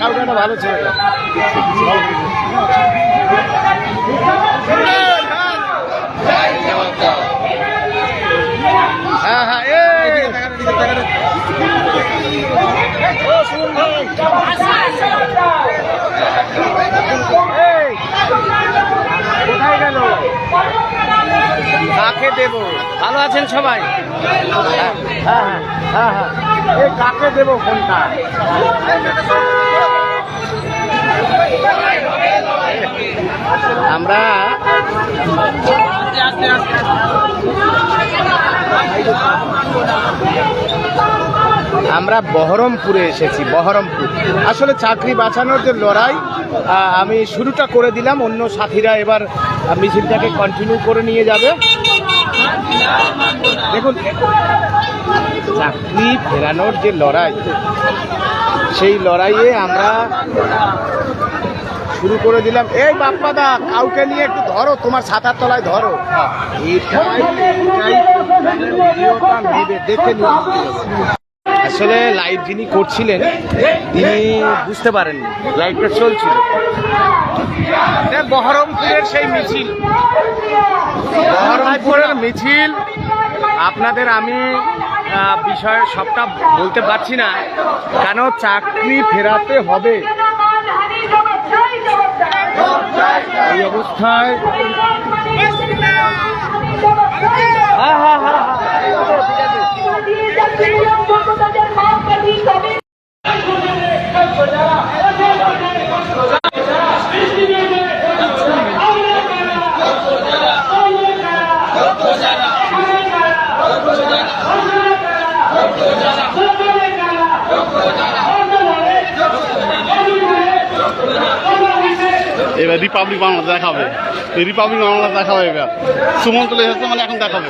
Calcutta ভালো ছেলেটা হ্যাঁ হ্যাঁ কোথায় গেল কাকে দেব ভালো আছেন সবাই হ্যাঁ হ্যাঁ হ্যাঁ হ্যাঁ। কাকে দেব ফোনটা আমরা আমরা বহরমপুরে এসেছি, বহরমপুর। আসলে চাকরি বাঁচানোর যে লড়াই আমি শুরুটা করে দিলাম, অন্য সাথীরা এবার মিছিলটাকে কন্টিনিউ করে নিয়ে যাবে। দেখুন চাকরি ফেরানোর যে লড়াই সেই লড়াইয়ে আমরা শুরু করে দিলাম। এই বাপ্পাদা কাউকে নিয়ে একটু ধরো তোমার ছাতার তলায় ধরো। দেখে আসলে লাইভ যিনি করছিলেন তিনি বুঝতে পারেননি লাইভটা চলছিল। বহরমপুরের সেই মিছিল। বহরমপুরের মিছিল আপনাদের আমি বিষয়ে সবটা বলতে পারছি না। কেন চাকরি ফেরাতে হবে? এই অবস্থায় হ্যাঁ হ্যাঁ হ্যাঁ এবার রিপাবলিক বাংলা দেখাবে এই রিপাবলিক বাংলা দেখাবে এবার। সুমন চলে এসেছে মানে এখন দেখাবে।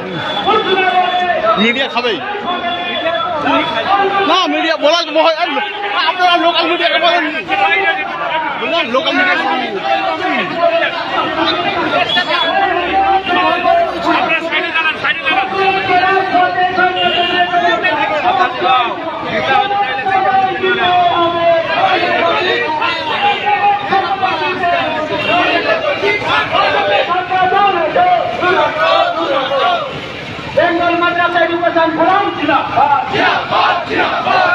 মিডিয়া খাবেই। না মিডিয়া বলা আপনারা লোকাল বলেন। লোকাল মিডিয়া ফোরাম জিন্দাবাদ। জিন্দাবাদ জিন্দাবাদ।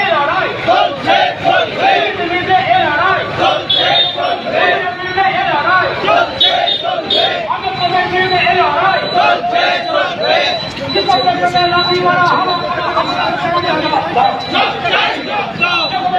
এই লড়াই। চলছে চলবে এই লড়াই। চলছে চলবে এই লড়াই। চলছে বিরুদ্ধে এই লড়াই। চলছে বিপক্ষে লাঠি মারা হবে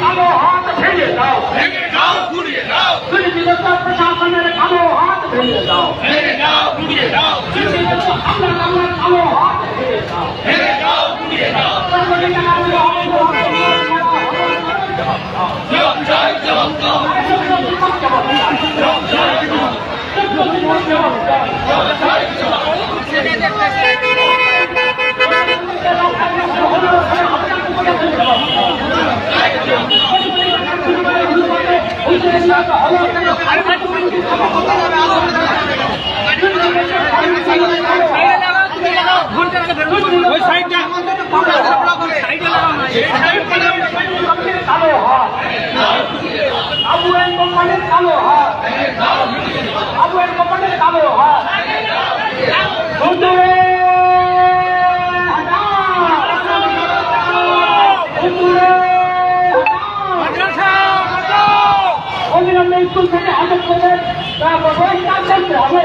কালো হাত ভেঙে দাও ভেঙে দাও ঘুরিয়ে দাও দুর্নীতিগ্রস্ত প্রশাসনের কালো হাত ভেঙে দাও ভেঙে দাও ঘুরিয়ে দাও দুর্নীতিগ্রস্ত আমরা আমরা কালো হাত ভেঙে দাও ভেঙে দাও ঘুরিয়ে দাও কালো হাত আবু এর কোম্পানির কালো হাত আবু এর কোম্পানির কালো হাত হুজুরে স্কুল থেকে আটক করে বহিষ্কার করতে হবে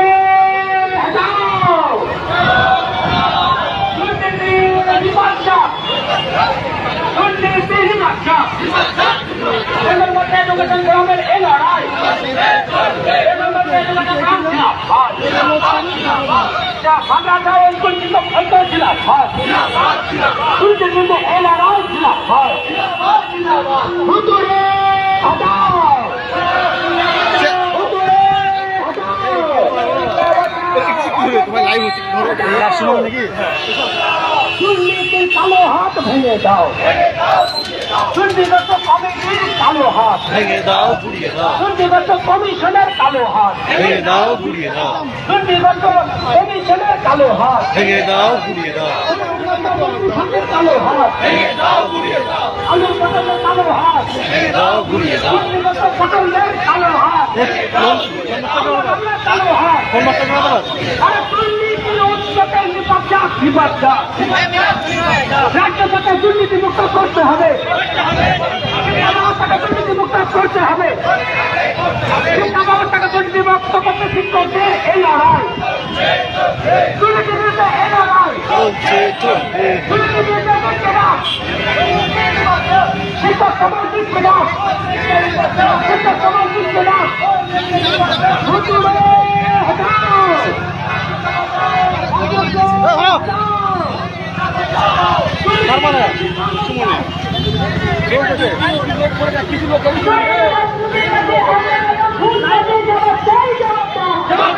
অঞ্চল অঞ্চল ছিল কিন্তু এই লড়াই ছিল হুতুরে হটাও হুতুরে হটাও তোমার লাইভ হচ্ছে দুর্নীতির কালো হাত ভেঙে দাও। দুর্নীতিগত কমিটির কালো হাত। ভেঙে দাও দাও। দুর্নীতিগত কমিশনের কালো হাত। ভেঙে দাও পুড়িয়ে দাও। দুর্নীতিগত কমিশনের কালো হাত। ভেঙে দাও পুড়িয়ে দাও। কালো হাত। আলুর পটলের কালো হাত। ভেঙে দাও পুড়িয়ে দাও। দুর্নীতিগত পটলের কালো হাত। কালো হাত। আরে দুর্নীতির উৎসবের নিপাচ্ছা বিপাচ্ছা রাজ্য থেকে দুর্নীতি মুক্ত করতে হবে। তাকে দুর্নীতি মুক্ত করতে হবে। শিক্ষা ব্যবস্থাকে দুর্নীতি মুক্ত করতে শিক্ষকদের এই লড়াই। দুর্নীতির বিরুদ্ধে এই লড়াই। না। শিক্ষক সমাজ শিক্ষক সমাজ না। হটাও তার মানে সুমনে তারা ভাবছে জবাব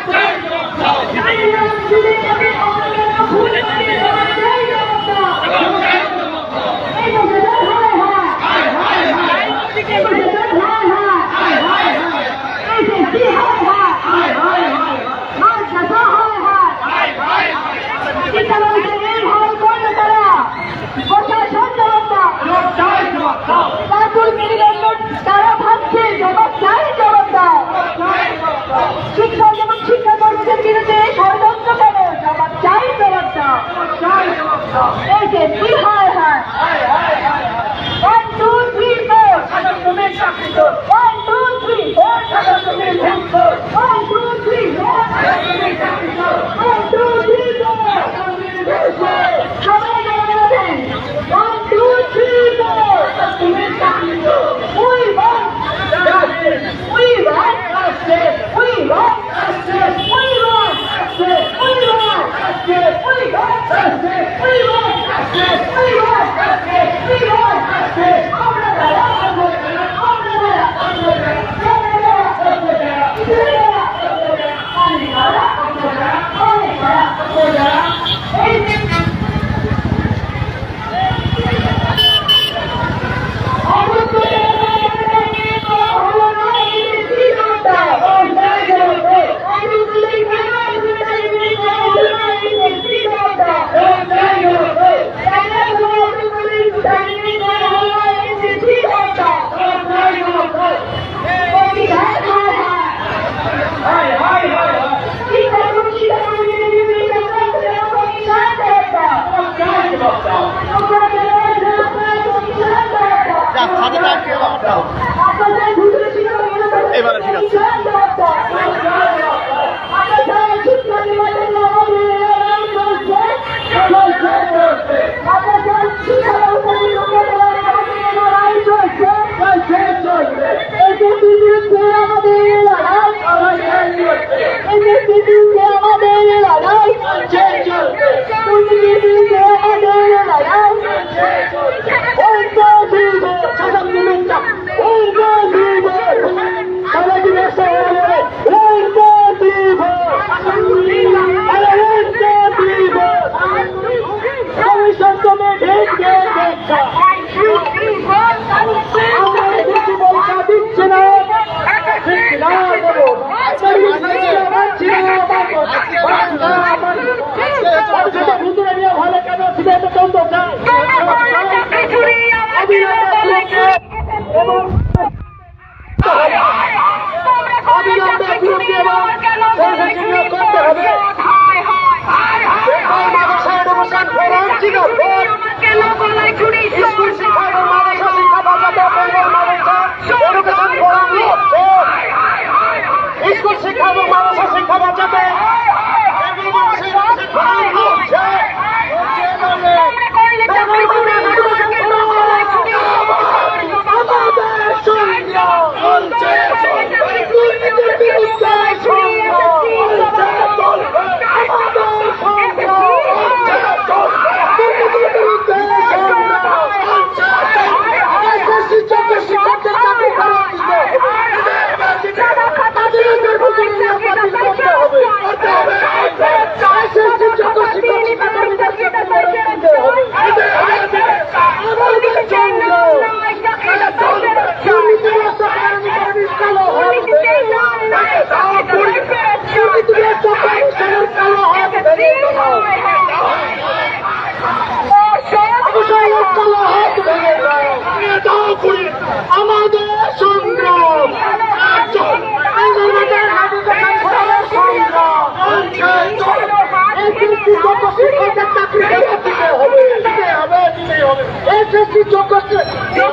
বিএনপি যোগ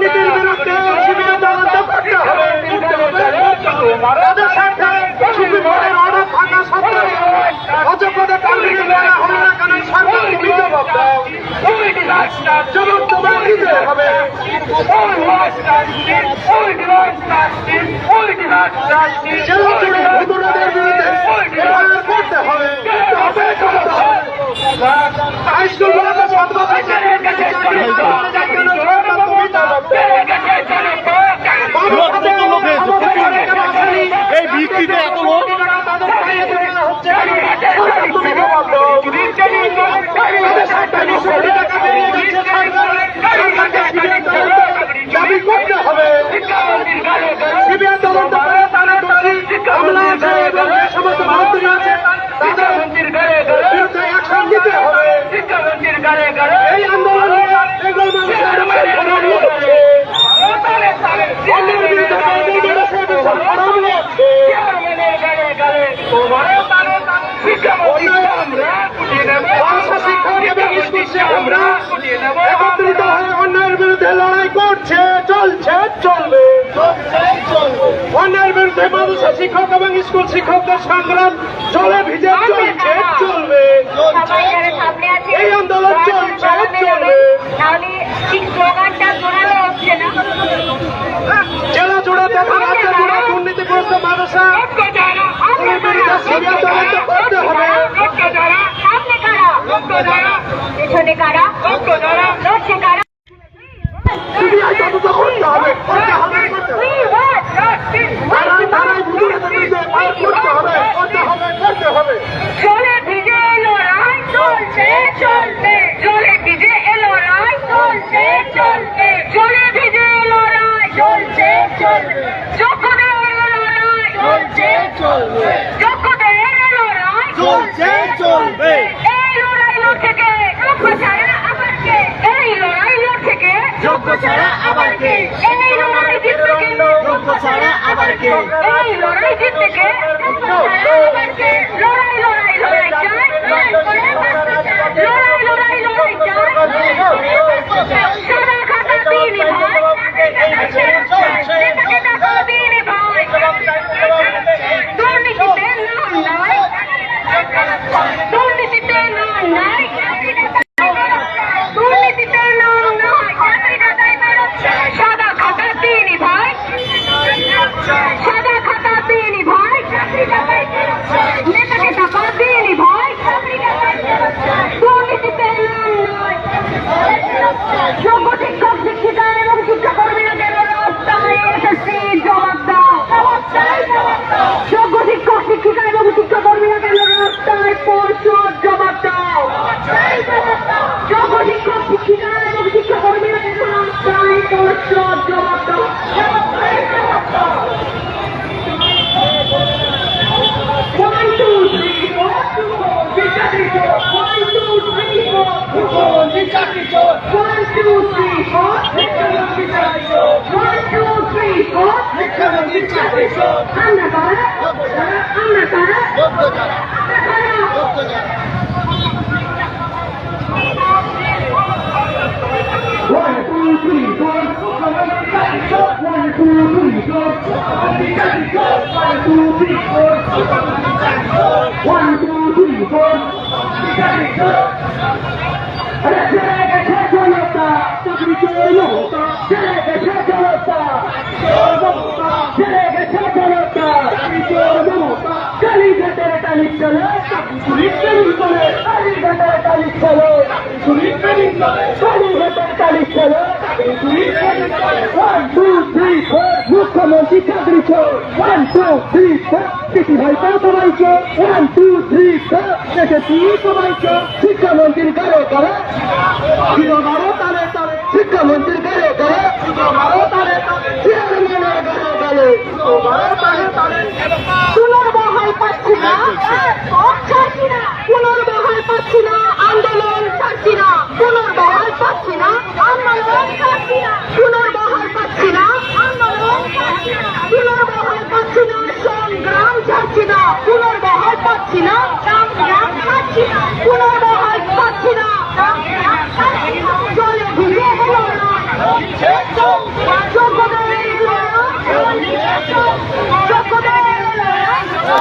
দুর্নীতির বিরুদ্ধে শিবিরে তদন্ত করতে হবে। তাদের সাথে সুপ্রিম কোর্টের অর্ডার থাকা সত্ত্বেও অযোগ্যতা কমিটি দেওয়া হবে না সরকার তুমি জবাব তোমার দিতে হবে জেলা জুড়ে ভুতুড়াদের বিরুদ্ধে এফআইআর করতে হবে তবে করতে হবে হাই স্কুলগুলোতে সাত বছর কত লোক হয়েছে প্রচুর লোক। এই বৃষ্টিতে এত লোক দাবি করতে হবে সিবিআই তদন্ত করে তারা দোষী আমলা আছে এবং যে সমস্ত মন্ত্রী আছে তাদের বিরুদ্ধে অ্যাকশন নিতে হবে এই আন্দোলন এগুলো মানুষের সংগ্রাম হচ্ছে অন্যের বিরুদ্ধে আন্দোলন হচ্ছে, সংগ্রাম হচ্ছে। ভাষা শিক্ষক এবং স্কুল শিক্ষকরা একত্রিত হয়ে অন্যায়ের বিরুদ্ধে লড়াই করছে চলছে চলবে অন্যায়ের বিরুদ্ধে মানুষের শিক্ষক এবং স্কুল শিক্ষকদের সংগ্রাম চলে ভিজে চলছে চলবে। এই আন্দোলন চলছে, চলবে। জেলা জুড়ে দেখা রাজ্য জুড়ে দুর্নীতিগ্রস্ত মানুষরা। করতে হবে। কারা? পেছনে কারা? লড়ছে কারা সিবিআই তদন্ত করতে হবে করতে হবে করতে হবে We want justice. তারাই তারাই দুর্নীতির বিরুদ্ধে ফাইট করতে হবে করতে হবে করতে হবে। জলে ভিজে লড়াই চলছে চলবে জলে ভিজে এ লড়াই চলছে চলবে জলে ভিজে চলছে চলবে চলছে। চলবে যোগ্যদের লড়াই চলছে চলবে। এই লড়াই লড়ছে কে যোগ্য ছাড়া আবার কে? এই লড়াই লড়ছে যোগ্য ছাড়া আবার কে এই লড়াই জিতবে কে যোগ্য ছাড়া আবার কে এই লড়াই জিতবে কে যোগ্য ছাড়া আবার কে লড়াই লড়াই লড়াই চাই লড়াই করে বাঁচতে চাই। লড়াই লড়াই লড়াই চাই লড়াই করে বাঁচতে চাই। সাদা খাতা তিনি ভাই নেতাকে ডাকো তিনি ভাই দুর্নীতিতে নাম নাই দুর্নীতিতে নাম নাই দুর্নীতিতে নাম নাই চাকরিদাতাই বেরোচ্ছে সাদা খাতা তিনি ভাই সাদা খাতা তিনি ভাই চাকরিদাতাই বেরোচ্ছে নেতাকে টাকা তিনি ভাই চাকরিদাতাই বেরোচ্ছে দুর্নীতিতে নাম নাই যোগ্য শিক্ষক শিক্ষিকা এবং শিক্ষাকর্মীরা কেন রাস্তায় এসেছি জবাব দাও যোগ্য শিক্ষক শিক্ষিকা এবং শিক্ষাকর্মীরা কেন রাস্তায় পৌঁছর জবাব দাও যোগ্য শিক্ষক শিক্ষিকা এবং শিক্ষাকর্মীরা কেন রাস্তায় পৌঁছর জবাব দাও One, two, three, four. One, two, four. One, two, three, four. One, two, three, four. আমরা কারা? আমরা কারা? আমরা কারা? One, two, three, four. One, two, three, four. One, two, three, four. One, two, three, four. মুখ্যমন্ত্রী চাকরি one two three four চিঠি ভাই সবাইকে ওয়ান টু থ্রি ফোর এসেছি সবাইকে শিক্ষামন্ত্রীর কারও করে শিরোমারো তালে তালে শিক্ষামন্ত্রীর কারও করে শিরোমারো তালে তালে চেয়ারম্যানের কারও করে শিরোমারো তালে তালে না ছাড়ছি না পুনর্বহাল পাচ্ছি না আন্দোলন ছাড়ছি না পুনর্বহাল পাচ্ছি না আন্দোলন ছাড়ছি না পুনর্বহাল পাচ্ছি না আন্দোলন ছাড়ছি না পুনর্বহাল পাচ্ছি না সংগ্রাম ছাড়ছি না পুনর্বহাল পাচ্ছি না সংগ্রাম ছাড়ছি না পুনর্বহাল পাচ্ছি না সংগ্রাম ছাড়ছি না চলে ভিজে হলো না যোগ্যদের যোগ্যদের লাইভ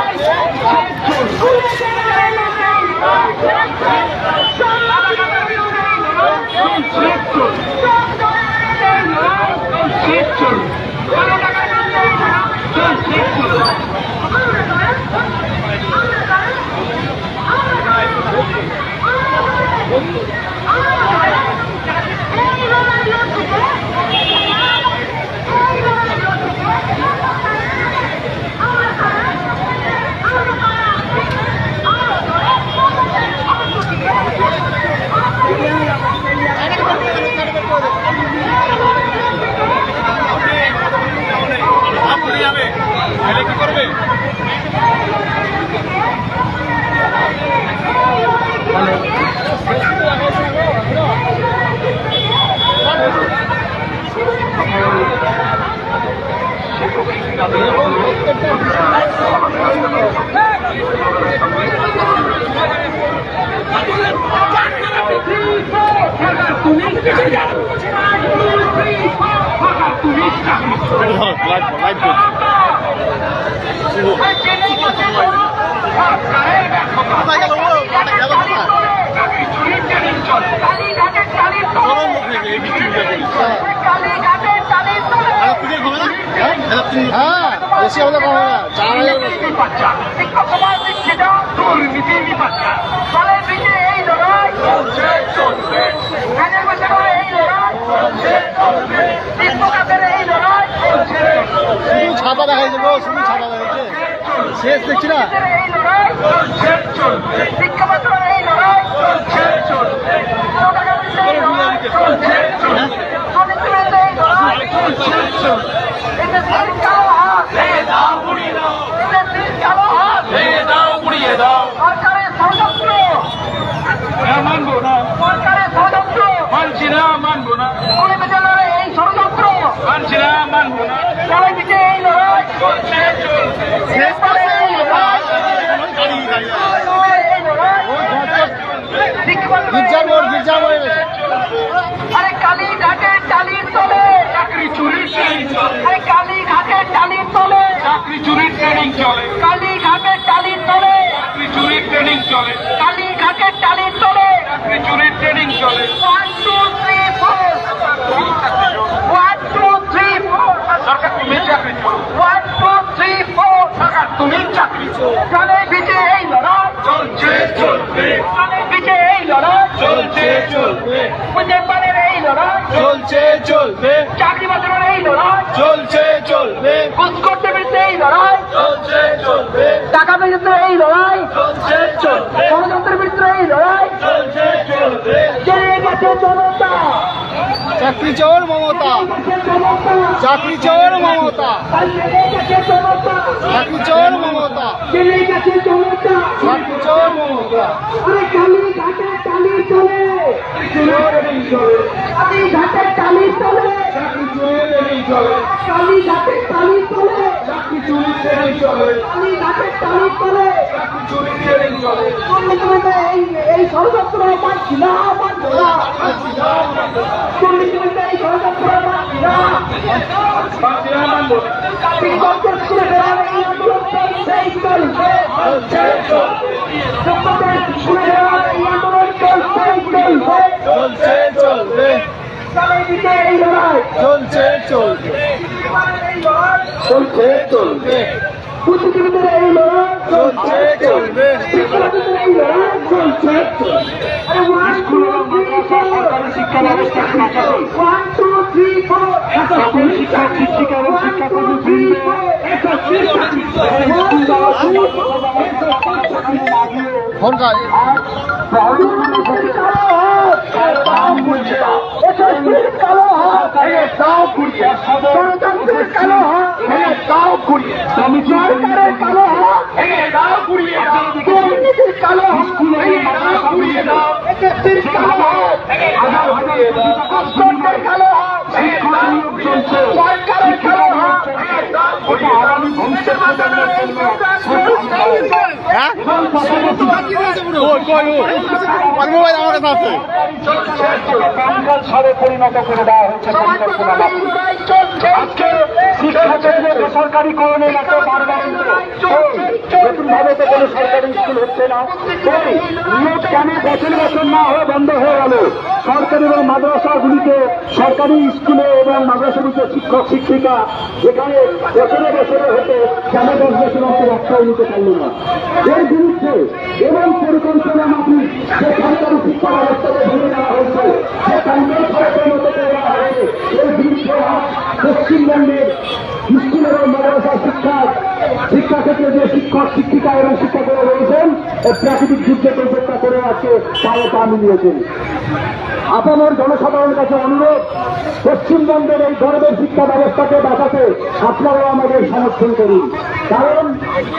লাইভ কোথায় গেল ও ওটা গেল কোথায় কালীঘাটের টালির চলো মুখ রেখে এই বৃষ্টি কালীঘাটের টালির হাজার তিনের হবে না হাজার তিন হ্যাঁ বেশি হলে কম না চার হাজার ছাপা দেখাইছে গো শুধু ছাপা দেখাইছে শেষ দেখছি না শিক্ষা মানছি না মানবো না। সবাই দিকে এই লড়াই। চলছে চলছে শেষ করে এই লড়াই গাড়ি দাঁড়িয়ে এই লড়াই শিক্ষা গির্জা মোড় গির্জা মোড়ে আরে কালী ঘাটের টালির তলে চাকরি চুরির ট্রেনিং চলে আরে কালী ঘাটের টালির তলে চাকরি চুরির ট্রেনিং চলে। কালী ঘাটের টালির তলে। চাকরি চুরির ট্রেনিং চলে। কালী ঘাটের টালির তলে। চাকরি চুরির ট্রেনিং চলে। One two three four one two three four সরকার তুমি চাকরি ওয়ান টু থ্রি ফোর সরকার তুমি চাকরি চলে বিজে এই লড়াই। চলছে চলবে। চলে বিজে এই লড়াই। চলছে চলবে। মুজফরের এই লড়াই। চলছে চলবে। চাকরি বাজারের এই লড়াই। চলছে চলবে। ঘুষ লড়াই। চলছে চলবে। টাকা বিরুদ্ধে এই লড়াই। চলছে চলবে। ষড়যন্ত্রের বিরুদ্ধে এই লড়াই। চলছে চলবে। জেনে গেছে জনতা। চাকরি চোর মমতা। চাকরি চোর মমতা। চাকরি চোর মমতা। চাকরি চোর মমতা। ঘাটে টালি চলে। কালী ঘাটে টালি চলে। চলে। টালি চলে। দুর্নীতিবিরুদ্ধে এই এই ষড়যন্ত্র এই বেড়ানো এই চলছেই চলবে। স্কুলে বেড়ানো এই চলবে। চলছে চলবে এই লড়াই চলছে চলবে। এই লড়াই চলছে চলবে বুদ্ধিজীবীদের এই লড়াই চলছে চলবে শিক্ষার্থীদের এই লড়াই চলছে আরে ওয়ান টু থ্রি ফোর শিক্ষা ব্যবস্থা ওয়ান টু থ্রি ফোর সকল শিক্ষক শিক্ষিকা এবং শিক্ষাকর্মী ফোন কাজ হ্যাঁ কই কই ও আমার মোবাইল আমার কাছে আছে সারে পরিণত করে দেওয়া হয়েছে আজকে শিক্ষাক্ষেত্রে বেসরকারিকরণের একটা নতুন ভাবে তো কোনো সরকারি স্কুল হচ্ছে না। নিয়োগ কেন বছর বছর না হয়ে বন্ধ হয়ে গেল? সরকারি এবং মাদ্রাসাগুলিতে সরকারি স্কুলে এবং মাদ্রাসাগুলিতে শিক্ষক, শিক্ষিকা, যেখানে বছরে বছরে হতে কেন দশ বছর অন্তর রক্ষা নিতে পারল না। এর বিরুদ্ধে এবং পরিকল্পনা মাফিক যে সরকারি শিক্ষা ব্যবস্থাকে ভেঙে দেওয়া হয়েছে যে কংগ্রেস সরকারের মতো দেওয়া হয়েছে এর বিরুদ্ধে পশ্চিমবঙ্গের স্কুল এবং মাদ্রাসা শিক্ষা শিক্ষাক্ষেত্রে যে শিক্ষক, শিক্ষিকা এবং শিক্ষকেরা রয়েছেন প্রাকৃতিক দুর্যোগ উপেক্ষা করে আজকে পায়ে পা মিলিয়েছেন। আপনার জনসাধারণের কাছে অনুরোধ, পশ্চিমবঙ্গের এই গর্বের শিক্ষা ব্যবস্থাকে বাঁচাতে আপনারাও আমাদের সমর্থন করুন। কারণ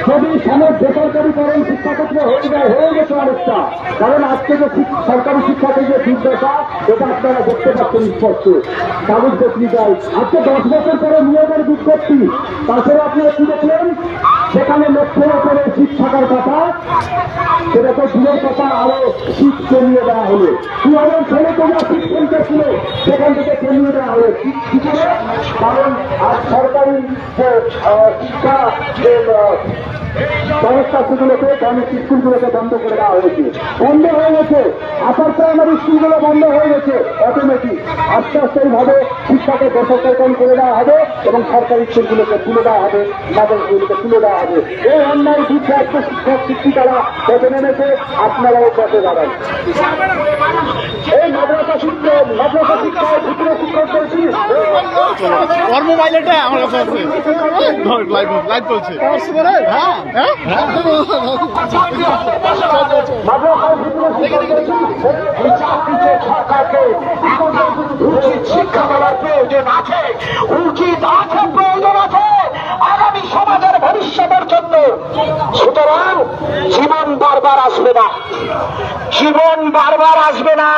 যদি সমাজ বেসরকারীকরণ শিক্ষাক্ষেত্রে হয়ে যায়, হয়ে গেছে অনেকটা। কারণ আজকে যে সরকারি শিক্ষাতে যে দুর্দশা এটা আপনারা দেখতে পাচ্ছেন স্পষ্ট। কাগজ পত্রিকায়। আজকে দশ বছর পরে নিয়োগের বিজ্ঞপ্তি। তারপরে আপনারা কি দেখলেন? সেখানে লক্ষ্য করে শীত থাকার কথা সেটা তো দূরের কথা আরও শীত কমিয়ে দেওয়া হলো। দু হাজার ষোলো তোমরা শীত কমতে ছিল সেখান থেকে কমিয়ে দেওয়া হলো। করে? কারণ আজ সরকারি যে শিক্ষা আহ, সংস্থা সেগুলোকে স্কুলগুলোকে বন্ধ করে দেওয়া হয়েছে। বন্ধ হয়ে গেছে। আপার প্রাইমারি স্কুলগুলো বন্ধ হয়ে গেছে অটোমেটিক আস্তে আস্তে এইভাবে শিক্ষাকে বেসরকারীকরণ করে দেওয়া হবে এবং সরকারি স্কুলগুলোকে তুলে দেওয়া হবে মাদ্রাসাগুলোকে তুলে দেওয়া হবে। এই অন্যায় বিরুদ্ধে আজকে শিক্ষক শিক্ষিকারা পথে নেমেছে আপনারাও পথে দাঁড়ান এই মাদ্রাসা শিক্ষা মাদ্রাসা শিক্ষায় ভিতরে শিক্ষক করেছি ওর মোবাইল এটা আমার কাছে আছে। লাইভ লাইভ চলছে। হ্যাঁ। আগামী সমাজের ভবিষ্যতের জন্য সুতরাং জীবন বারবার আসবে না। জীবন বারবার আসবে না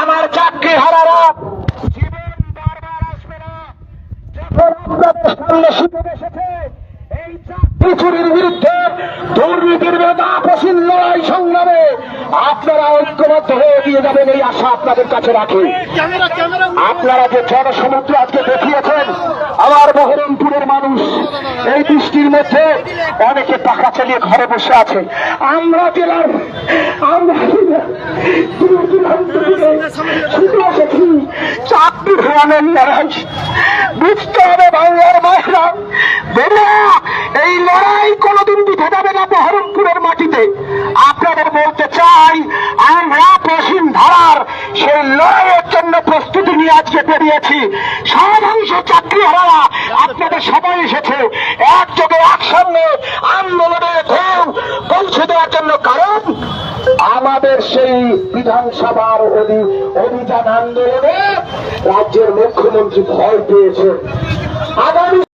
আমার চাকরি হারারা জীবন বারবার আসবে না। সামনে এসেছে চুরির বিরুদ্ধে দুর্নীতির বিরুদ্ধে আপসিন লড়াই সংগ্রামে আপনারা ঐক্যবদ্ধ হয়ে দিয়ে যাবেন এই আশা আপনাদের কাছে রাখি। আপনারা যে জনসমুদ্র আজকে দেখিয়েছেন আমার বহরমপুরের মানুষ, এই বৃষ্টির মধ্যে অনেকে টাকা চালিয়ে ঘরে বসে আছে। আমরা জেলার, আমরা এই লড়াই কোনোদিন না বহরমপুরের মাটিতে আপনাদের বলতে চাই আমরা পশ্চিম ধারার সেই লড়াইয়ের জন্য প্রস্তুতি নিয়ে আজকে বেরিয়েছি। শতাংশ চাকরি হারারা আপনাদের সবাই এসেছে একযোগে একসঙ্গে আন্দোলনের ঢেউ পৌঁছে দেওয়ার জন্য। কারণ আমাদের সেই বিধানসভার অভিযান আন্দোলনে রাজ্যের মুখ্যমন্ত্রী ভয় পেয়েছেন। আগামী